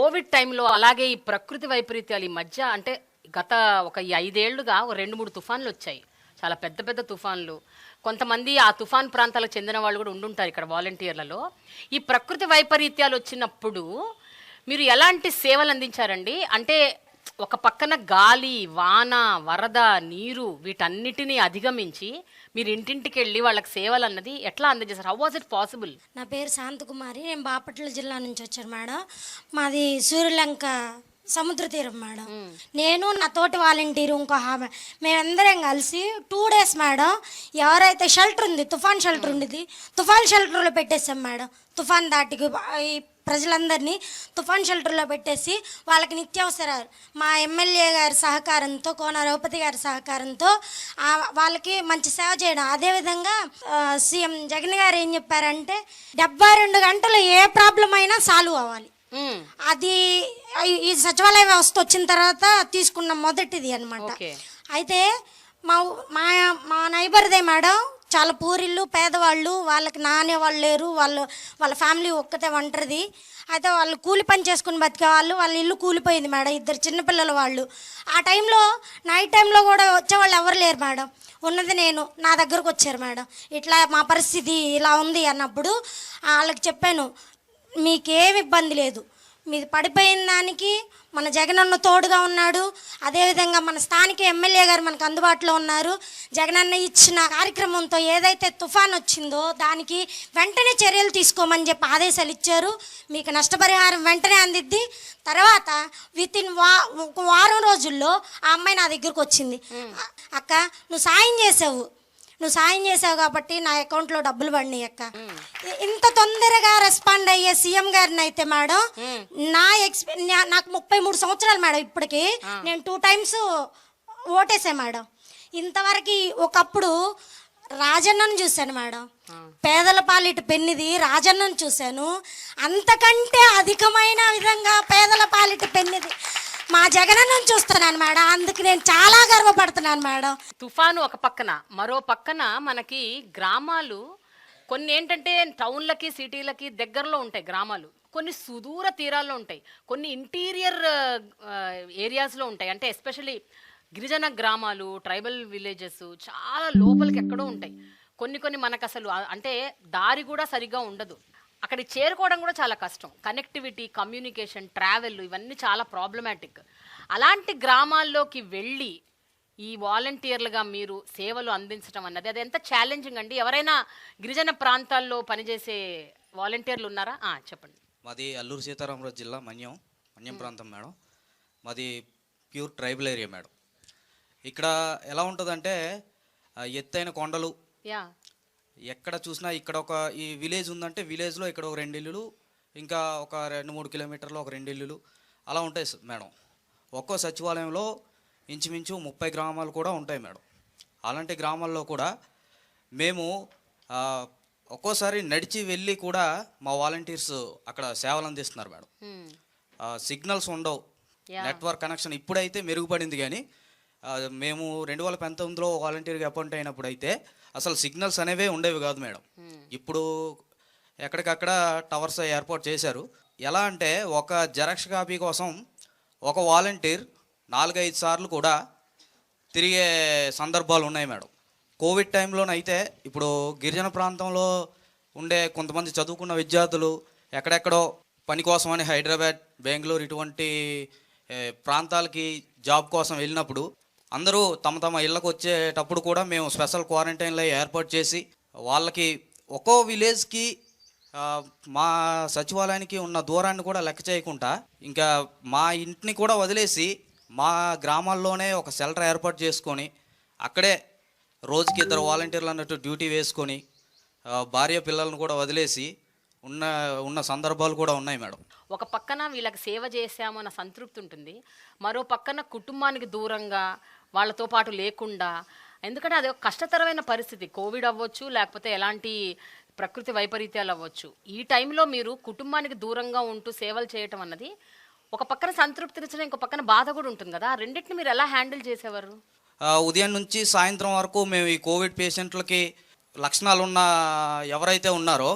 Covid టైంలో అలాగే ఈ ప్రకృతి వైపరీత్యాలు ఈ మధ్య అంటే గత ఒక ఈ ఐదేళ్ళుగా ఒక రెండు మూడు తుఫాన్లు వచ్చాయి. చాలా పెద్ద పెద్ద తుఫాన్లు. కొంతమంది ఆ తుఫాన్ ప్రాంతాలకు చెందిన వాళ్ళు కూడా ఉండుంటారు ఇక్కడ వాలంటీర్లలో. ఈ ప్రకృతి వైపరీత్యాలు వచ్చినప్పుడు మీరు ఎలాంటి సేవలు అందించారండి? అంటే ఒక పక్కన గాలి వాన వరద నీరు వీటన్నిటిని అధిగమించి మీరు ఇంటింటికి వెళ్ళి వాళ్ళకి సేవలు అన్నది ఎట్లా అందజేశారు? హౌ వాజ్ ఇట్ పాసిబుల్ నా పేరు శాంతకుమారి. నేను బాపట్ల జిల్లా నుంచి వచ్చాను మేడం. మాది సూర్యలంక సముద్ర తీరం మేడం. నేను నా తోటి వాలంటీర్ ఇంకో ఆమె మేమందరం కలిసి టూ డేస్ మేడం ఎవరైతే షెల్టర్ ఉంది తుఫాన్ షెల్టర్ ఉండేది తుఫాన్ షెల్టర్లో పెట్టేసాం మేడం. తుఫాన్ దాటికి ప్రజలందరినీ తుఫాన్ షెల్టర్లో పెట్టేసి వాళ్ళకి నిత్యావసరాలు. మా ఎమ్మెల్యే గారి సహకారంతో కోన రఘుపతి గారి సహకారంతో వాళ్ళకి మంచి సేవ చేయడం. అదేవిధంగా సీఎం జగన్ గారు ఏం చెప్పారంటే డెబ్బై రెండు గంటలు ఏ ప్రాబ్లం అయినా సాల్వ్ అవ్వాలి. అది ఈ- సచివాలయ వ్యవస్థ వచ్చిన తర్వాత తీసుకున్న మొదటిది అనమాట. అయితే మా మా మా నైబర్దే మేడం చాలా పూరిళ్ళు పేదవాళ్ళు వాళ్ళకి నానే వాళ్ళు లేరు వాళ్ళు వాళ్ళ ఫ్యామిలీ ఒక్కతే ఒంటరిది. అయితే వాళ్ళు కూలి పని చేసుకుని బతికే వాళ్ళు వాళ్ళ ఇల్లు కూలిపోయింది మేడం ఇద్దరు చిన్నపిల్లల వాళ్ళు. ఆ టైంలో నైట్ టైంలో కూడా వచ్చేవాళ్ళు ఎవరు లేరు మేడం. ఉన్నది నేను నా దగ్గరకు వచ్చారు మేడం. ఇట్లా మా పరిస్థితి ఇలా ఉంది అన్నప్పుడు వాళ్ళకి చెప్పాను మీకేం ఇబ్బంది లేదు. మీది పడిపోయిన దానికి మన జగనన్న తోడుగా ఉన్నాడు. అదేవిధంగా మన స్థానిక ఎమ్మెల్యే గారు మనకు అందుబాటులో ఉన్నారు. జగనన్న ఇచ్చిన కార్యక్రమంతో ఏదైతే తుఫాన్ వచ్చిందో దానికి వెంటనే చర్యలు తీసుకోమని చెప్పి ఆదేశాలు ఇచ్చారు. మీకు నష్టపరిహారం వెంటనే అందిద్ది. తర్వాత విత్ ఇన్ వా ఒక వారం రోజుల్లో ఆ అమ్మాయి నా దగ్గరకు వచ్చింది. "అ- అక్క నువ్వు సాయం చేసావు. నువ్వు సాయం చేసావు కాబట్టి నా అకౌంట్లో డబ్బులు పడినాయి అక్క. ఇంత తొందరగా రెస్పాండ్ అయ్యే సీఎం గారిని అయితే మేడం నా ఎక్స్పీ నాకు ముప్పై మూడు సంవత్సరాలు మేడం ఇప్పటికి. నేను టూ టైమ్స్ ఓటేసా మేడం. ఇంతవరకు ఒకప్పుడు రాజన్నను చూశాను మేడం. పేదల పాలిటి పెన్నిది రాజన్నను చూశాను. అంతకంటే అధికమైన విధంగా పేదల పాలిటి పెన్నిది మా జగనన్నను చూస్తున్నాను మేడం. అందుకు నేను చాలా గర్వపడుతున్నాను మేడం. తుఫాను ఒక పక్కన మరో పక్కన మనకి గ్రామాలు కొన్ని ఏంటంటే టౌన్లకి సిటీలకి దగ్గరలో ఉంటాయి గ్రామాలు. కొన్ని సుదూర తీరాల్లో ఉంటాయి. కొన్ని ఇంటీరియర్ ఏరియాస్లో ఉంటాయి. అంటే ఎస్పెషలీ గిరిజన గ్రామాలు ట్రైబల్ విలేజెస్ చాలా లోపలికి ఎక్కడో ఉంటాయి. కొన్ని కొన్ని మనకు అసలు అంటే దారి కూడా సరిగ్గా ఉండదు. అక్కడికి చేరుకోవడం కూడా చాలా కష్టం. కనెక్టివిటీ కమ్యూనికేషన్ ట్రావెల్ ఇవన్నీ చాలా ప్రాబ్లమాటిక్ అలాంటి గ్రామాల్లోకి వెళ్ళి ఈ వాలంటీర్లుగా మీరు సేవలు అందించడం అన్నది అది ఎంత ఛాలెంజింగ్ అండి? ఎవరైనా గిరిజన ప్రాంతాల్లో పనిచేసే వాలంటీర్లు ఉన్నారా? చెప్పండి. మాది అల్లూరు సీతారామరాజు జిల్లా మన్యం మన్యం ప్రాంతం మేడం. మాది ప్యూర్ ట్రైబల్ ఏరియా మేడం. ఇక్కడ ఎలా ఉంటుందంటే ఎత్తైన కొండలు యా. ఎక్కడ చూసినా ఇక్కడ ఒక ఈ విలేజ్ ఉందంటే విలేజ్లో ఇక్కడ ఒక రెండు ఇల్లులు ఇంకా ఒక రెండు మూడు కిలోమీటర్లో ఒక రెండు ఇల్లులు అలా ఉంటాయి మేడం. ఒక్కో సచివాలయంలో ఇంచుమించు ముప్పై గ్రామాలు కూడా ఉంటాయి మేడం. అలాంటి గ్రామాల్లో కూడా మేము ఒక్కోసారి నడిచి వెళ్ళి కూడా మా వాలంటీర్స్ అక్కడ సేవలు అందిస్తున్నారు మేడం. సిగ్నల్స్ ఉండవు. నెట్వర్క్ కనెక్షన్ ఇప్పుడైతే మెరుగుపడింది కానీ మేము రెండు వేల పంతొమ్మిదిలో వాలంటీర్గా అపాయింట్ అయినప్పుడు అయితే అసలు సిగ్నల్స్ అనేవే ఉండేవి కాదు మేడం. ఇప్పుడు ఎక్కడికక్కడ టవర్స్ ఏర్పాటు చేశారు. ఎలా అంటే ఒక జెరాక్స్ కాపీ కోసం ఒక వాలంటీర్ నాలుగైదు సార్లు కూడా తిరిగే సందర్భాలు ఉన్నాయి మేడం. కోవిడ్ టైంలోనైతే ఇప్పుడు గిరిజన ప్రాంతంలో ఉండే కొంతమంది చదువుకున్న విద్యార్థులు ఎక్కడెక్కడో పని కోసమని హైదరాబాద్ బెంగళూరు ఇటువంటి ప్రాంతాలకి జాబ్ కోసం వెళ్ళినప్పుడు అందరూ తమ తమ ఇళ్ళకు వచ్చేటప్పుడు కూడా మేము స్పెషల్ క్వారంటైన్లో ఏర్పాటు చేసి వాళ్ళకి ఒక్కో విలేజ్కి మా సచివాలయానికి ఉన్న దూరాన్ని కూడా లెక్క చేయకుండా ఇంకా మా ఇంటిని కూడా వదిలేసి మా గ్రామాల్లోనే ఒక షెల్టర్ ఏర్పాటు చేసుకొని అక్కడే రోజుకి ఇద్దరు వాలంటీర్లు అన్నట్టు డ్యూటీ వేసుకొని భార్య పిల్లలను కూడా వదిలేసి ఉన్న ఉన్న సందర్భాలు కూడా ఉన్నాయి మేడం. ఒక పక్కన వీళ్ళకి సేవ చేశాము అన్న సంతృప్తి ఉంటుంది. మరో పక్కన కుటుంబానికి దూరంగా వాళ్ళతో పాటు లేకుండా. ఎందుకంటే అది ఒక కష్టతరమైన పరిస్థితి. కోవిడ్ అవ్వచ్చు లేకపోతే ఎలాంటి ప్రకృతి వైపరీత్యాలు అవ్వచ్చు. ఈ టైంలో మీరు కుటుంబానికి దూరంగా ఉంటూ సేవలు చేయటం అన్నది ఒక పక్కన సంతృప్తినిచ్చడం ఇంకో పక్కన బాధ కూడా ఉంటుంది కదా. రెండింటిని మీరు ఎలా హ్యాండిల్ చేసేవారు? ఉదయం నుంచి సాయంత్రం వరకు మేము ఈ కోవిడ్ పేషెంట్లకి లక్షణాలు ఉన్న ఎవరైతే ఉన్నారో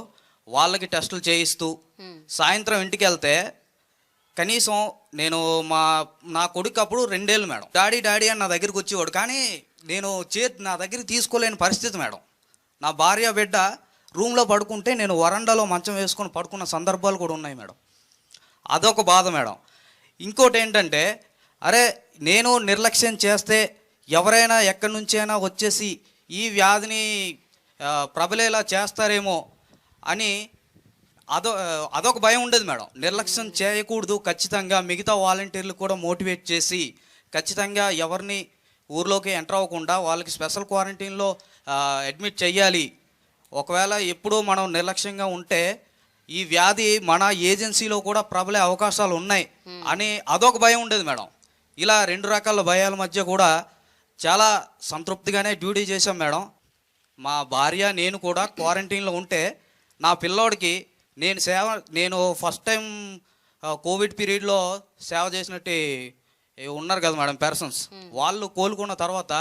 వాళ్ళకి టెస్టులు చేయిస్తూ సాయంత్రం ఇంటికి వెళ్తే కనీసం నేను మా నా కొడుకు అప్పుడు రెండేళ్ళు మేడం. డాడీ డాడీ అని నా దగ్గరికి వచ్చేవాడు. కానీ నేను చేతి నా దగ్గరికి తీసుకోలేని పరిస్థితి మేడం. నా భార్య బిడ్డ రూమ్లో పడుకుంటే నేను వరండాలో మంచం వేసుకొని పడుకున్న సందర్భాలు కూడా ఉన్నాయి మేడం. అదొక బాధ మేడం. ఇంకోటి ఏంటంటే అరే నేను నిర్లక్ష్యం చేస్తే ఎవరైనా ఎక్కడి నుంచైనా వచ్చేసి ఈ వ్యాధిని ప్రబలేలా చేస్తారేమో అని అదో అదొక భయం ఉండేది మేడం. నిర్లక్ష్యం చేయకూడదు. ఖచ్చితంగా మిగతా వాలంటీర్లు కూడా మోటివేట్ చేసి ఖచ్చితంగా ఎవరిని ఊర్లోకి ఎంటర్ అవ్వకుండా వాళ్ళకి స్పెషల్ క్వారంటైన్లో అడ్మిట్ చెయ్యాలి. ఒకవేళ ఎప్పుడూ మనం నిర్లక్ష్యంగా ఉంటే ఈ వ్యాధి మన ఏజెన్సీలో కూడా ప్రబలే అవకాశాలు ఉన్నాయి అని అదొక భయం ఉండేది మేడం. ఇలా రెండు రకాల భయాల మధ్య కూడా చాలా సంతృప్తిగానే డ్యూటీ చేశాం మేడం. మా భార్య నేను కూడా క్వారంటైన్లో ఉంటే నా పిల్లోడికి నేను సేవ నేను ఫస్ట్ టైం కోవిడ్ పీరియడ్లో సేవ చేసినట్టు ఉన్నారు కదా మేడం పర్సన్స్ వాళ్ళు కోలుకున్న తర్వాత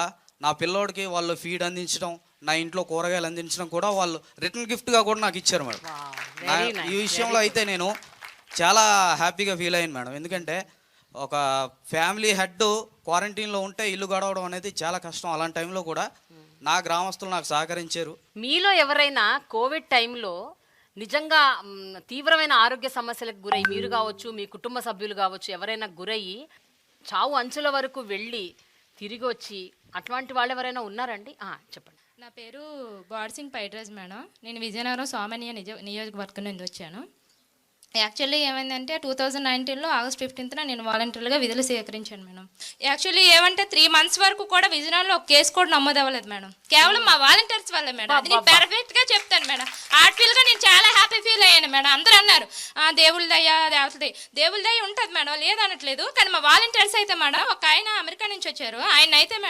నా పిల్లోడికి వాళ్ళు ఫీడ్ అందించడం నా ఇంట్లో కూరగాయలు అందించడం కూడా వాళ్ళు రిటర్న్ గిఫ్ట్గా కూడా నాకు ఇచ్చారు మేడం. ఈ విషయంలో అయితే నేను చాలా హ్యాపీగా ఫీల్ అయ్యాను మేడం. ఎందుకంటే ఒక ఫ్యామిలీ హెడ్ క్వారంటైన్లో ఉంటే ఇల్లు గడవడం అనేది చాలా కష్టం అలాంటి టైంలో కూడా నా గ్రామస్తులు నాకు సహకరించారు. మీలో ఎవరైనా కోవిడ్ టైంలో నిజంగా తీవ్రమైన ఆరోగ్య సమస్యలకు గురై మీరు కావచ్చు మీ కుటుంబ సభ్యులు కావచ్చు ఎవరైనా గురయ్యి చావు అంచుల వరకు వెళ్ళి తిరిగి వచ్చి అటువంటి వాళ్ళు ఎవరైనా ఉన్నారండి? చెప్పండి. నా పేరు బాడ్సింగ్ పైడ్రాజ్ మేడం. నేను విజయనగరం సోమనియ నిజ నియోజకవర్గం నుండి వచ్చాను. యాక్చువల్లీ ఏమైందంటే టూ థౌజండ్ నైన్టీన్లో ఆగస్ట్ ఫిఫ్టీన్త్న నేను వాలంటీర్గా విధులు స్వీకరించాను మేడం. యాక్చువల్లీ ఏమంటే త్రీ మంత్స్ వరకు కూడా విజయనగరంలో ఒక కేసు కూడా నమోదు అవ్వలేదు మేడం. కేవలం మా వాలంటీర్స్ వల్లే మేడం. అది నేను పెర్ఫెక్ట్గా చెప్తాను మేడం. ఆర్ట్ఫీల్గా నేను చాలా హ్యాపీ ఫీల్ అయ్యాను మేడం. అందరూ అన్నారు "ఆ, దేవుళ్ళ దయ దేవతది దేవుళ్ళ దయ ఉంటుంది మేడం లేదనట్లేదు కానీ మా వాలంటీర్స్ అయితే మేడం ఒక ఆయన అమెరికా నుంచి వచ్చారు. ఆయన అయితే